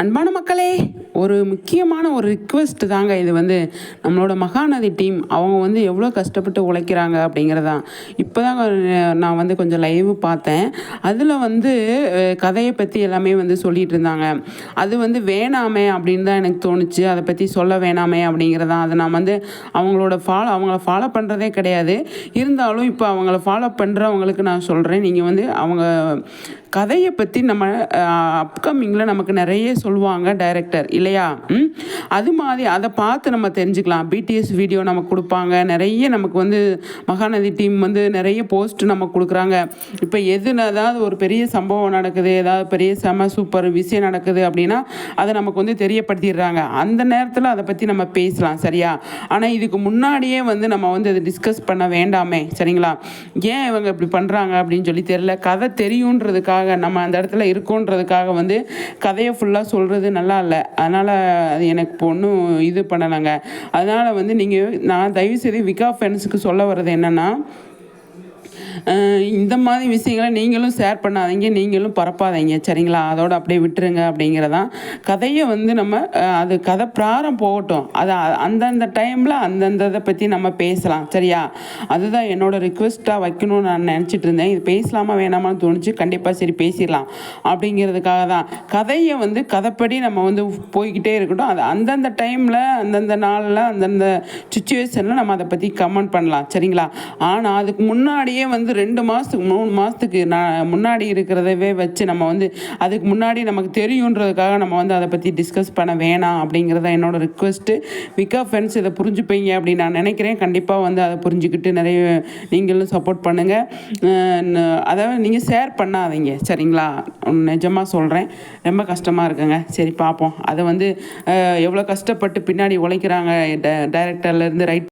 அன்பான மக்களே. ஒரு முக்கியமான ஒரு ரிக்வெஸ்ட் தாங்க இது வந்து. நம்மளோட மகாநதி டீம் அவங்க வந்து எவ்வளோ கஷ்டப்பட்டு உழைக்கிறாங்க அப்படிங்கிறதான் இப்போ தான் நான் வந்து கொஞ்சம் லைவ் பார்த்தேன். அதில் வந்து கதையை பற்றி எல்லாமே வந்து சொல்லிட்டு இருந்தாங்க. அது வந்து வேணாமே அப்படின்னு தான் எனக்கு தோணுச்சு. அதை பற்றி சொல்ல வேணாமே அப்படிங்கிறதான் அதை நான் வந்து அவங்களோட ஃபாலோ அவங்கள ஃபாலோ பண்ணுறதே கிடையாது. இருந்தாலும் இப்போ அவங்கள ஃபாலோ பண்ணுறவங்களுக்கு நான் சொல்கிறேன் நீங்கள் வந்து அவங்க கதையை பற்றி நம்ம அப்கமிங்கில் நமக்கு நிறைய சொல்லுவாங்க டைரக்டர் இல்லை இல்லையா? அது மாதிரி அதை பார்த்து நம்ம தெரிஞ்சுக்கலாம். பிடிஎஸ் வீடியோ நமக்கு கொடுப்பாங்க. நிறைய நமக்கு வந்து மகாநதி டீம் வந்து நிறைய போஸ்ட் நமக்கு கொடுக்குறாங்க. இப்போ எது ஏதாவது ஒரு பெரிய சம்பவம் நடக்குது ஏதாவது பெரிய செம சூப்பர் விஷயம் நடக்குது அப்படின்னா அதை நமக்கு வந்து தெரியப்படுத்திடுறாங்க. அந்த நேரத்தில் அதை பற்றி நம்ம பேசலாம் சரியா? ஆனால் இதுக்கு முன்னாடியே வந்து நம்ம வந்து அதை டிஸ்கஸ் பண்ண வேண்டாமே சரிங்களா? ஏன் இவங்க இப்படி பண்ணுறாங்க அப்படின்னு சொல்லி தெரியல. கதை தெரியுன்றதுக்காக நம்ம அந்த இடத்துல இருக்கோன்றதுக்காக வந்து கதையை ஃபுல்லாக சொல்கிறது நல்லா இல்லை. அதனால் அதனால் அது எனக்கு ஒன்றும் இது பண்ணலைங்க. அதனால் வந்து நீங்கள் நான் தயவுசெய்து விகா ஃபேன்ஸுக்கு சொல்ல வர்றது என்னென்னா இந்த மாதிரி விஷயங்களை நீங்களும் ஷேர் பண்ணாதீங்க நீங்களும் பரப்பாதீங்க சரிங்களா? அதோட அப்படியே விட்டுருங்க அப்படிங்கிறதான் கதையை வந்து நம்ம அது கதை பிராரம் போகட்டும். அது அந்தந்த டைமில் அந்தந்த இதை பற்றி நம்ம பேசலாம் சரியா? அதுதான் என்னோட ரிக்வெஸ்ட்டாக வைக்கணும்னு நான் நினச்சிட்டு இருந்தேன். இது பேசலாமா வேணாமான்னு தோணுச்சு கண்டிப்பாக சரி பேசிடலாம் அப்படிங்கிறதுக்காக தான். கதையை வந்து கதைப்படி நம்ம வந்து போய்கிட்டே இருக்கட்டும். அது அந்தந்த டைமில் அந்தந்த நாளில் அந்தந்த சுச்சுவேஷனில் நம்ம அதை பற்றி கமெண்ட் பண்ணலாம் சரிங்களா? ஆனால் அதுக்கு முன்னாடியே வந்து ரெண்டு மாதத்துக்கு மூணு மாதத்துக்கு நான் முன்னாடி இருக்கிறதவே வச்சு நம்ம வந்து அதுக்கு முன்னாடி நமக்கு தெரியுன்றதுக்காக நம்ம வந்து அதை பற்றி டிஸ்கஸ் பண்ண வேணாம் அப்படிங்கிறத என்னோடய ரிக்வெஸ்ட்டு விகா ஃப்ரெண்ட்ஸ் இதை புரிஞ்சுப்பீங்க அப்படின்னு நான் நினைக்கிறேன். கண்டிப்பாக வந்து அதை புரிஞ்சுக்கிட்டு நிறைய நீங்களும் சப்போர்ட் பண்ணுங்கள் அதாவது நீங்கள் ஷேர் பண்ணாதீங்க. சரிங்களா? நிஜமாக சொல்கிறேன் ரொம்ப கஷ்டமாக இருக்குங்க. சரி பார்ப்போம். அதை வந்து எவ்வளோ கஷ்டப்பட்டு பின்னாடி உழைக்கிறாங்க டைரக்டர்லேருந்து ரைட்